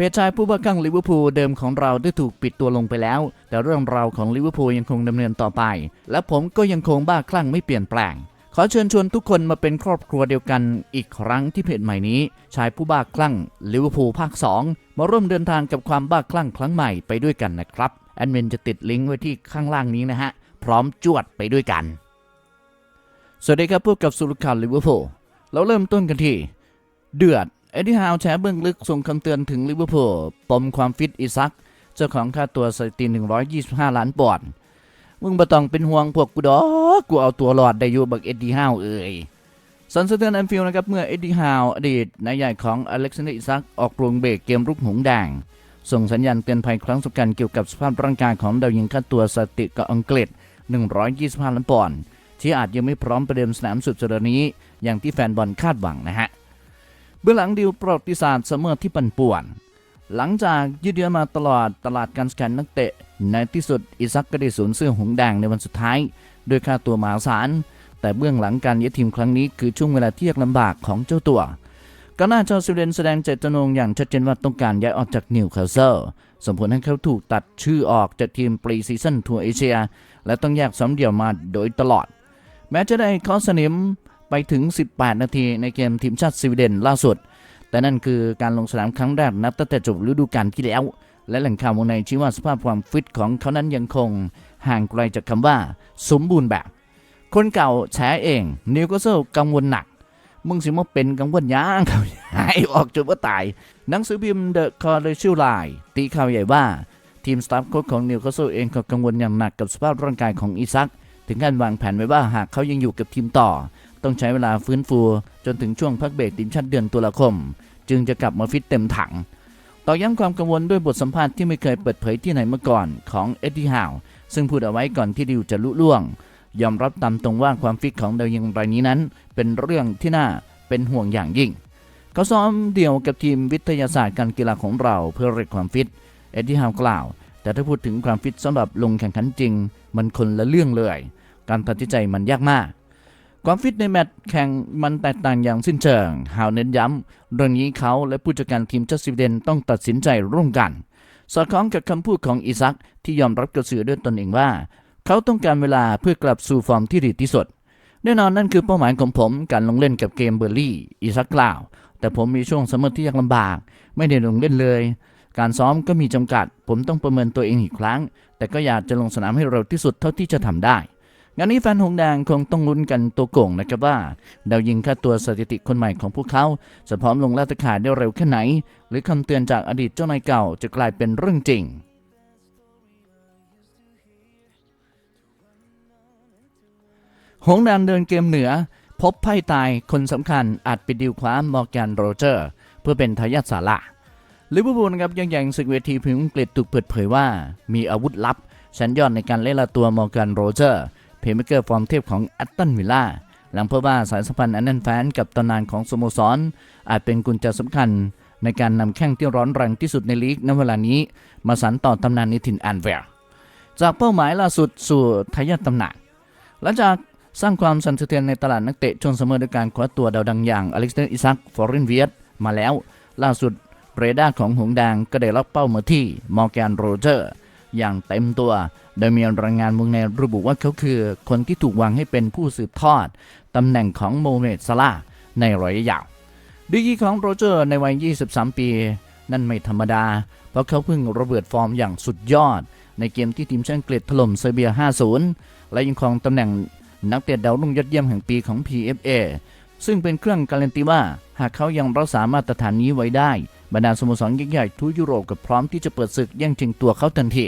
เพจชายผู้บ้าคลั่งลิเวอร์พูลเดิมของเราได้ถูกปิดตัวลงไปแล้ว แต่เรื่องราวของลิเวอร์พูลยังคงดำเนินต่อไป และผมก็ยังคงบ้าคลั่งไม่เปลี่ยนแปลง ขอเชิญชวนทุกคนมาเป็นครอบครัวเดียวกันอีกครั้งที่เพจใหม่นี้ ชายผู้บ้าคลั่งลิเวอร์พูลภาค 2 มาร่วมเดินทางกับความบ้าคลั่งครั้งใหม่ไปด้วยกันนะครับแอดมินจะติดลิงก์ไว้ที่ข้างล่างนี้นะฮะพร้อมจวดไปด้วยกัน สวัสดีครับพบกับสุรข่าวลิเวอร์พูลเราเริ่มต้นกันที่เดือด เอ็ดดี้ฮาวแฉเบื้องลึกส่งคำเตือนถึงลิเวอร์พูลปมความฟิตอิซัก เจ้าของค่าตัวสถิติ 125 ล้านปอนด์มึงบ่ต้องเป็นห่วงพวกกูดอกกูเอาตัวรอดได้อยู่บักเอ็ดดี้ฮาวเอ่ยสันสะเทือนแอนฟิลด์นะครับ เมื่อเอ็ดดี้ฮาวอดีตนายใหญ่ของอเล็กซานเดอร์อิซักออกโรงเบรกเกมรุกหงส์แดงส่งสัญญาณเตือนภัยครั้งสำคัญเกี่ยวกับสภาพร่างกายของดาวยิงค่าตัวสติกับอังกฤษ 125 ล้านปอนด์ที่อาจยังไม่พร้อมประเดิมสนามสุดสัปดาห์นี้ อย่างที่แฟนบอลคาดหวังนะฮะ เบื้องหลังดีลประวัติศาสตร์เสมอที่ปั่นป่วน หลังจากยืดเยื้อมาตลอดตลาดการสแกนนักเตะ ในที่สุดอิซักก็ได้สูญเสื้อหงแดงในวันสุดท้ายโดยค่าตัวมหาศาล แต่เบื้องหลังการย้ายทีมครั้งนี้คือช่วงเวลาที่ยากลำบากของเจ้าตัวก็น่าชาวสวีเดนแสดงเจตจำนงอย่างชัดเจนว่าต้องการย้ายออกจากนิวคาสเซิลส่งผลให้เขาถูกตัดชื่อออกจากทีมปรีซีซั่นทัวร์เอเชีย และต้องแยกซ้อมเดี่ยวมาโดยตลอด แม้จะได้เคอสนิม ไปถึง 18 นาทีในเกมทีมชาติสวีเดนล่าสุด แต่นั่นคือการลงสนามครั้งแรกนับตั้งแต่จบฤดูกาลที่แล้ว และแหล่งข่าววงในชี้ว่าสภาพความฟิตของเขานั้นยังคงห่างไกลจากคำว่า สมบูรณ์แบบ คนเก่าแฉเองนิวคาสเซิลกังวลหนักมึงสิมาเป็นกังวลย่างเขาหายออกจนว่าตาย หนังสือพิมพ์เดอะคอร์เรชิลไลตีข่าวใหญ่ว่า ทีมสตาฟโค้ชของนิวคาสเซิลเองก็กังวลอย่างหนักกับสภาพร่างกายของอีซัก ถึงขั้นวางแผนไว้ว่าหากเขายังอยู่กับทีมต่อ ต้องใช้เวลาฟื้นฟูจนถึงช่วงพักเบรกทีมชาติเดือนตุลาคม จึงจะกลับมาฟิตเต็มถังต่อย้ำความกังวลด้วยบทสัมภาษณ์ที่ไม่เคยเปิดเผยที่ไหนมาก่อนของเอ็ดดี้ฮาวซึ่งพูดเอาไว้ก่อนที่ดิวจะลุล่วง ยอมรับตามตรงว่าความฟิตของดาวยิงรายนี้นั้น เป็นเรื่องที่น่าเป็นห่วงอย่างยิ่ง เขาซ้อมเดี่ยวกับทีมวิทยาศาสตร์การกีฬาของเราเพื่อเรียกความฟิตเอ็ดดี้ฮาวกล่าว แต่ถ้าพูดถึงความฟิตสำหรับลงแข่งขันจริง มันคนละเรื่องเลย การตัดสินใจมันยากมาก ความฟิตในแมตช์แข่งมันแตกต่างอย่างสิ้นเชิง ฮาวเน้นย้ำเรื่องนี้เขาและผู้จัดการทีมชาติสวีเดนต้องตัดสินใจร่วมกัน สอดคล้องกับคำพูดของอิซักที่ยอมรับกับสื่อด้วยตนเองว่า เขาต้องการเวลาเพื่อกลับสู่ฟอร์มที่ดีที่สุดแน่นอนนั่นคือเป้าหมายของผมการลงเล่นกับเกมเบอร์ลี่อิซักกล่าว แต่ผมมีช่วงสมมติที่ยากลำบาก ไม่ได้ลงเล่นเลย การซ้อมก็มีจำกัด ผมต้องประเมินตัวเองอีกครั้ง แต่ก็อยากจะลงสนามให้เร็วที่สุดเท่าที่จะทำได้ งานนี้แฟนหงแดงคงต้องลุ้นกันตัวโก่งนะครับว่าดาวยิงค่าตัวสถิติคนใหม่ของพวกเขาจะพร้อมลงลาตะขายได้เร็วแค่ไหน หรือคำเตือนจากอดีตเจ้านายเก่าจะกลายเป็นเรื่องจริงหงแดงเดินเกมเหนือ พบไพ่ตายคนสำคัญอาจปิดดิวคว้ามอร์แกนโรเจอร์ เพื่อเป็นทายาทสาระลิเวอร์พูลนะครับยังยังศึกเวทีพิมพ์อังกฤษถูกเปิดเผยว่า มีอาวุธลับชั้นยอดในการเล่นละตัวมอร์แกนโรเจอร์ เพย์เมเกอร์ฟอร์มเทพของแอตตันวิลล่าหลังพบว่าสายสัมพันธ์อันแน่นแฟ้นกับตำนานของสโมสร อาจเป็นกุญแจสำคัญ ในการนำแข้งที่ร้อนแรงที่สุดในลีกณเวลานี้ มาสานต่อตำนานในถิ่นแอนเวร์จากเป้าหมายล่าสุดสู่ทายาทตำแหน่งหลังจากสร้างความสั่นสะเทือนในตลาดนักเตะช่วงเสมอด้วยการคว้าตัวดาวดังอย่างอเล็กซานเดอร์อิซักฟอร์เรนเวียตมาแล้ว ล่าสุดเรดาร์ของหงส์แดงก็ได้ล็อกเป้ามาที่มอร์แกนโรเจอร์ อย่างเต็มตัว โดยมีรายงานวงในระบุว่าเขาคือ คนที่ถูกวางให้เป็นผู้สืบทอดตำแหน่งของโมเมดซาลาในระยะยาวดีกรีของโรเจอร์ในวัย 23 ปี นั่นไม่ธรรมดา เพราะเขาเพิ่งระเบิดฟอร์มอย่างสุดยอด ในเกมที่ทีมชาติอังกฤษถล่มเซอร์เบีย 5-0 และยังครองตำแหน่งนักเตะดาวรุ่งยอดเยี่ยมแห่งปีของ PFA ซึ่งเป็นเครื่องการันตีว่า หากเขายังรักษามาตรฐานนี้ไว้ได้ บรรดาสโมสรใหญ่ๆทั่วยุโรปก็พร้อมที่จะเปิดศึกแย่งชิงตัวเขาทันที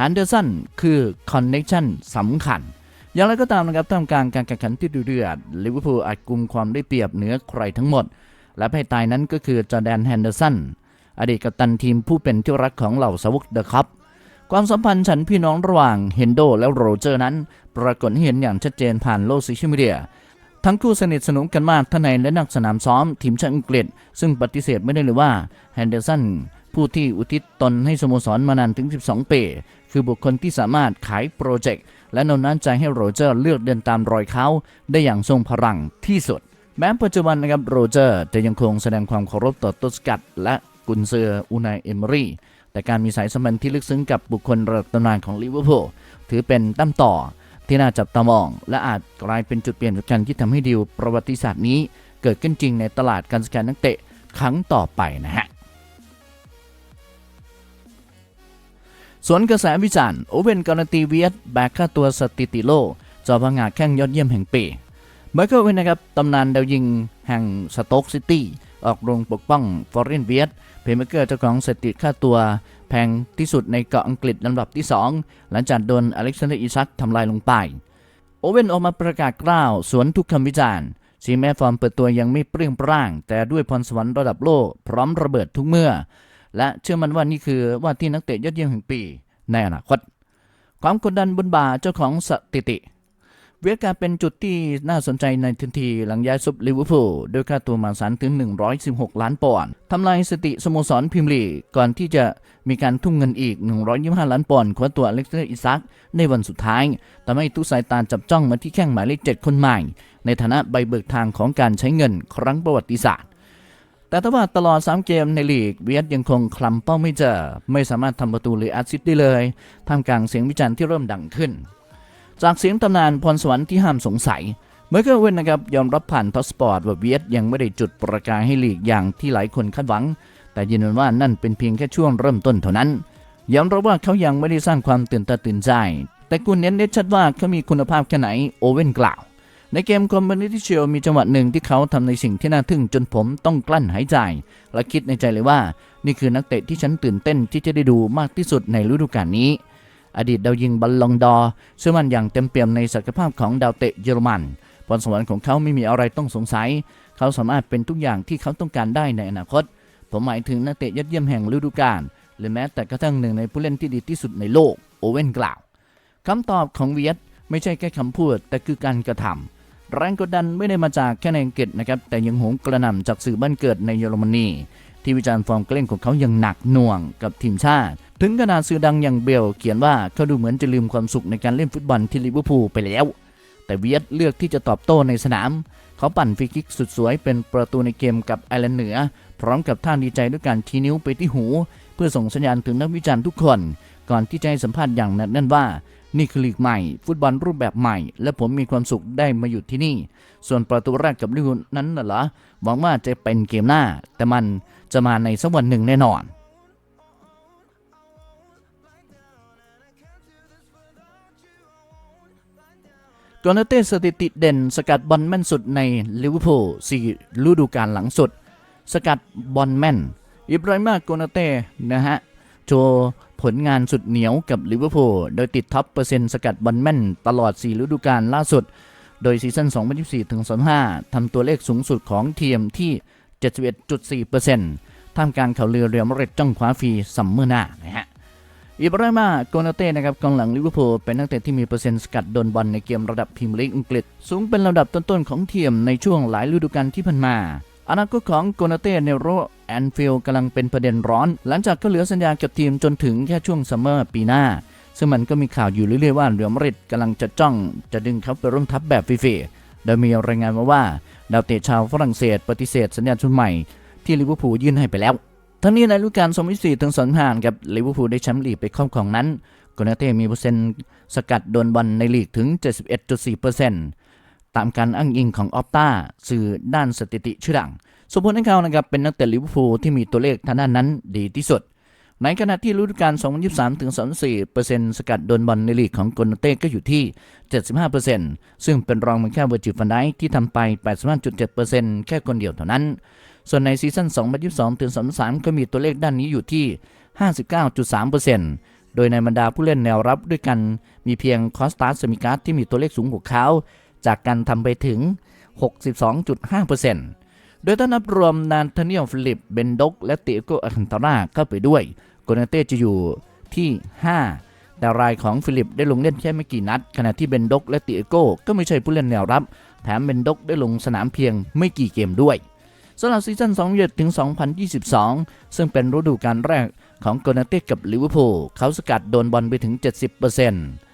ฮันเดอร์สันคือคอนเน c ชันสำคัญ อย่างไรก็ตามนะครับท่ามกลางการแข่งขันที่ดุเดือดลิเวอร์พูลอาจกุมความได้เปรียบเหนือใครทั้งหมด และภายใต้นั้นก็คือจอร์แดนแฮนเดอร์สันอดีตกัปตันทีมผู้เป็นที่รักของเหล่าสาวกเดอะคัพความสัมพันธ์ฉันพี่น้องระหว่างเฮนโดและโรเจอร์นั้น ปรากฏให้เห็นอย่างชัดเจนผ่านโลกโซเชียลมีเดียทั้งคู่สนิทสนมกันมากทั้งในและนอกสนามซ้อมทีมชาติอังกฤษ ซึ่งปฏิเสธไม่ได้เลยว่าแฮนเดอร์สัน ผู้ที่อุทิศตนให้สโมสรมานานถึง 12 ปี คือบุคคลที่สามารถขายโปรเจกต์ และโน้มน้าวใจให้โรเจอร์เลือกเดินตามรอยเขา ได้อย่างทรงพลังที่สุด แม้ปัจจุบันนะครับโรเจอร์จะยังคงแสดงความเคารพต่อต้นสกัด และกุนเซอร์อูนายเอมรีแต่การมีสายสัมพันธ์ที่ลึกซึ้งกับบุคคลระดับตำนานของลิเวอร์พูลถือเป็นตั้มต่อที่น่าจับตามอง และอาจกลายเป็นจุดเปลี่ยนสำคัญที่ทำให้ดีลประวัติศาสตร์นี้ เกิดขึ้นจริงในตลาดการสแกนนักเตะครั้งต่อไปนะฮะ สวนกระแสวิจารณ์โอเวนการันตีเวียดแบกค่าตัวสถิติโลกจอพงาแข้งยอดเยี่ยมแห่งปีไมเคิลเวนนะครับตำนานดาวยิงแห่งสโต๊กซิตี้ออกโรงปกป้องฟอร์เรนเวียดเพย์เมเกอร์เจ้าของสถิติค่าตัวแพงที่สุดในเกาะอังกฤษลำดับที่ 2 หลังจากโดนอเล็กซานเดอร์อิซักทำลายลงไป โอเว่นออกมาประกาศกล้าวสวนทุกคำวิจารณ์ซีแม้ฟอร์มเปิดตัวยังไม่เปรี้ยงปร้าง แต่ด้วยพรสวรรค์ระดับโลกพร้อมระเบิดทุกเมื่อ และเชื่อมันว่านี่คือว่าที่นักเตะยอดเยี่ยมแห่งปีในอนาคต ความกดดันบนบ่าเจ้าของสถิติ เวียการเป็นจุดที่น่าสนใจในทันทีหลังย้ายซุปลิเวอร์พูลด้วยค่าตัวมาสารถึง 116 ล้านปอนด์ทำลายสติสโมสรพรีเมียร์ลีกก่อนที่จะมีการทุ่มเงินอีก 125 ล้านปอนด์คว้าตัวอเล็กซานเดอร์อิซักในวันสุดท้ายทำให้ทุกสายตาจับจ้องมาที่แข้งหมายเลข7คนใหม่ ในฐานะใบเบิกทางของการใช้เงินครั้งประวัติศาสตร์ แต่ถ้าว่าตลอด 3 เกมในลีกเวียดยังคงคลำเป้าไม่เจอ ไม่สามารถทำประตูหรือแอสซิสต์ได้เลยท่ามกลางเสียงวิจารณ์ที่เริ่มดังขึ้น จากเสียงตำนานพรสวรรค์ที่ห้ามสงสัยเมื่อเกเวนนะครับยอมรับผ่านทอสปอร์ตว่าเวียดยังไม่ได้จุดประกายให้ลีกอย่างที่หลายคนคาดหวัง แต่ยืนยันว่านั่นเป็นเพียงแค่ช่วงเริ่มต้นเท่านั้นยอมรับว่าเขายังไม่ได้สร้างความตื่นตาตื่นใจ แต่กูเน้นได้ชัดว่าเขามีคุณภาพแค่ไหนโอเว่นกล่าว ในเกมคอมบิเนติเชียลมีจังหวะหนึ่งที่เขาทำในสิ่งที่น่าทึ่งจนผมต้องกลั้นหายใจ และคิดในใจเลยว่า นี่คือนักเตะที่ฉันตื่นเต้นที่จะได้ดูมากที่สุดในฤดูกาลนี้ อดีตดาวยิงบัลลองดอร์เชื่อมั่นอย่างเต็มเปี่ยมในศักยภาพของดาวเตะเยอรมันพรสวรรค์ของเขาไม่มีอะไรต้องสงสัย เขาสามารถเป็นทุกอย่างที่เขาต้องการได้ในอนาคต ผมหมายถึงนักเตะยอดเยี่ยมแห่งฤดูกาลหรือแม้แต่กระทั่งหนึ่งในผู้เล่นที่ดีที่สุดในโลกโอเว่นกล่าวคำตอบของเวียดไม่ใช่แค่คำพูดแต่คือการกระทำ แรงกดดันไม่ได้มาจากแค่ในอังกฤษนะครับแต่ยังโหมกระหน่ำจากสื่อบ้านเกิดในเยอรมนีที่วิจารณ์ฟอร์มการเล่นของเขาอย่างหนักหน่วงกับทีมชาติ ถึงขนาดสื่อดังอย่างเบลเขียนว่าเขาดูเหมือนจะลืมความสุขในการเล่นฟุตบอลที่ลิเวอร์พูลไปแล้ว แต่เวียดเลือกที่จะตอบโต้ในสนาม เขาปั่นฟรีคิกสุดสวยเป็นประตูในเกมกับไอร์แลนด์เหนือ พร้อมกับท่าดีใจด้วยการชี้นิ้วไปที่หู เพื่อส่งสัญญาณถึงนักวิจารณ์ทุกคน ก่อนที่จะให้สัมภาษณ์อย่างหนักแน่นว่า นี่คือลีกใหม่ ฟุตบอลรูปแบบใหม่ และผมมีความสุขได้มาอยู่ที่นี่ ส่วนประตูแรกกับลิเวอร์พูลนั้นน่ะเหรอหวังว่าจะเป็นเกมหน้า แต่มันจะมาในสักวันหนึ่งแน่นอนกอนาเต้สถิติเด่น สกัดบอลแม่นสุดในลิเวอร์พูล4ฤดูกาลหลังสุด สกัดบอลแม่น อิบราฮิมาโกนาเต้นะฮะโชว์ ผลงานสุดเหนียวกับลิเวอร์พูลโดยติดท็อปเปอร์เซ็นต์สกัดบอลแม่น ตลอด 4 ฤดูกาลล่าสุด โดยซีซั่น 2024ถึง25ทำตัวเลขสูงสุดของทีมที่ 71.4%ท่ามกลางข่าวลือเรียมาดริดจ้องคว้าฟรีซัมเมอร์หน้านะฮะอิบราฮิมาโกนาเต้นะครับกองหลังลิเวอร์พูลเป็นนักเตะที่มีเปอร์เซ็นต์สกัดโดนบอลในเกมระดับพรีเมียร์ลีกอังกฤษ สูงเป็นลำดับต้นๆของทีมในช่วงหลายฤดูกาลที่ผ่านมา อนาคตของโกนาเต้ในโรแอนฟิลกำลังเป็นประเด็นร้อน หลังจากเขาเหลือสัญญากับทีมจนถึงแค่ช่วงซัมเมอร์ปีหน้า ซึ่งมันก็มีข่าวอยู่เรื่อยๆว่าเรียลมาดริดกำลังจะจ้องจะดึงเขาไปร่วมทัพแบบฟรีๆโดยมีรายงานมาว่า ดาวเตะชาวฝรั่งเศสปฏิเสธสัญญาชุดใหม่ที่ลิเวอร์พูลยื่นให้ไปแล้ว ทั้งนี้ในฤดูกาล2024ถึง25กับลิเวอร์พูลได้แชมป์ลีกไปครอบครองนั้นโกนาเต้มีเปอร์เซ็นต์สกัดโดนบอลในลีกถึง 71.4% ตามการอ้างอิงของออฟตาสื่อด้านสถิติชื่อดังสมผลให้เขานะครับเป็นนักเตะลิเวอร์พูลที่มีตัวเลขทางด้านนั้นดีที่สุด ในขณะที่ฤดูกาล 2023 ถึง 24%สกัดโดนบอลในลีกของโกนเต้ก็อยู่ที่ 75%ซึ่งเป็นรองมันแค่เวอร์จิฟันไดที่ทำไป 85.7%แค่คนเดียวเท่านั้น ส่วนในซีซั่น 2022 ถึง 23 ก็มีตัวเลขด้านนี้อยู่ที่ 59.3%โดยในบรรดาผู้เล่นแนวรับด้วยกัน มีเพียงคอสตาสมิกาที่มีตัวเลขสูงกว่าเขา จากการทำไปถึง 62.5%โดยถ้านับรวมนานทาเนียลฟิลิป เบนดก และเตโกอัคันตาราเข้าไปด้วยโกนาเต้จะอยู่ที่ 5 แต่รายของฟิลิปได้ลงเล่นแค่ไม่กี่นัด ขณะที่เบนดก และติเอโก้ก็ไม่ใช่ผู้เล่นแนวรับ แถมเบนดกได้ลงสนามเพียงไม่กี่เกมด้วยสำหรับซีซั่น2021ถึง 2022 ซึ่งเป็นฤดูกาลแรกของโกนาเต้กับลิเวอร์พูลเขาสกัดโดนบอลไปถึง 70%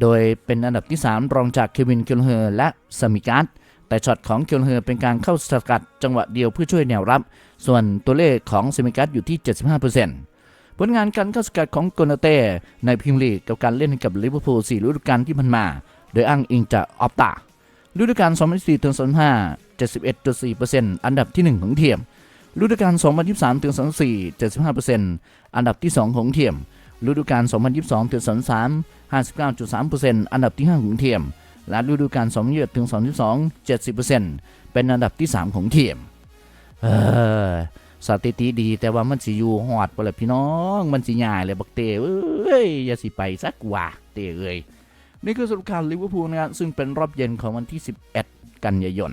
โดยเป็นอันดับที่ 3 รองจากเควินคิลเฮอร์และสมิการ์ดแต่ช็อตของคิลเฮอร์เป็นการเข้าสกัดจังหวะเดียวเพื่อช่วยแนวรับ ส่วนตัวเลขของสมิการ์ดอยู่ที่ 75%ผลงานการเข้าสกัดของโกนาเต้ในพรีเมียร์ลีกกับการเล่นกับลิเวอร์พูล4ฤดูกาลที่ผ่านมา โดยอ้างอิงจากออฟตาฤดูกาล2004ถึง2005 71.4%อันดับที่ 1 ของเทียมฤดูกาล2023ถึง24 75%อันดับที่ 2 ของเทียม ฤดูกาล 2022 ถึง 23 59.3%อันดับที่ 5 ของทีม และฤดูกาล2021ถึง 22 70%เป็นอันดับที่ 3 ของทีม เออสถิติดีแต่ว่ามันสิอยู่หอดบ่ล่ะพี่น้อง มันสิยายเลยบักเตเอ้ย อย่าสิไปสักว่าเตเอ้ยนี่คือสรุปการลิเวอร์พูลนะครับซึ่งเป็นรอบเย็นของวันที่ 11 กันยายน